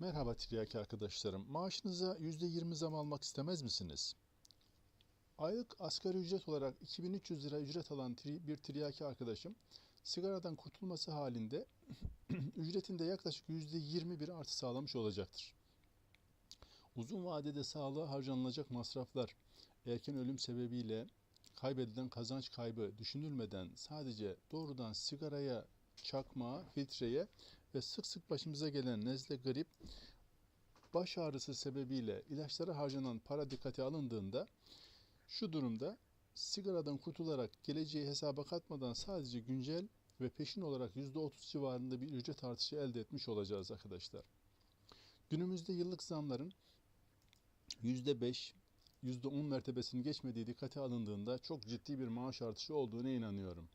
Merhaba tiryaki arkadaşlarım. Maaşınıza %20 zam almak istemez misiniz? Aylık asgari ücret olarak 2300 lira ücret alan bir tiryaki arkadaşım sigaradan kurtulması halinde ücretinde yaklaşık %20 bir artı sağlamış olacaktır. Uzun vadede sağlığa harcanılacak masraflar, erken ölüm sebebiyle kaybedilen kazanç kaybı düşünülmeden sadece doğrudan sigaraya, çakmağa, filtreye ve sık sık başımıza gelen nezle, grip, baş ağrısı sebebiyle ilaçlara harcanan para dikkate alındığında şu durumda sigaradan kurtularak geleceği hesaba katmadan sadece güncel ve peşin olarak %30 civarında bir ücret artışı elde etmiş olacağız arkadaşlar. Günümüzde yıllık zamların %5, %10 mertebesini geçmediği dikkate alındığında çok ciddi bir maaş artışı olduğuna inanıyorum.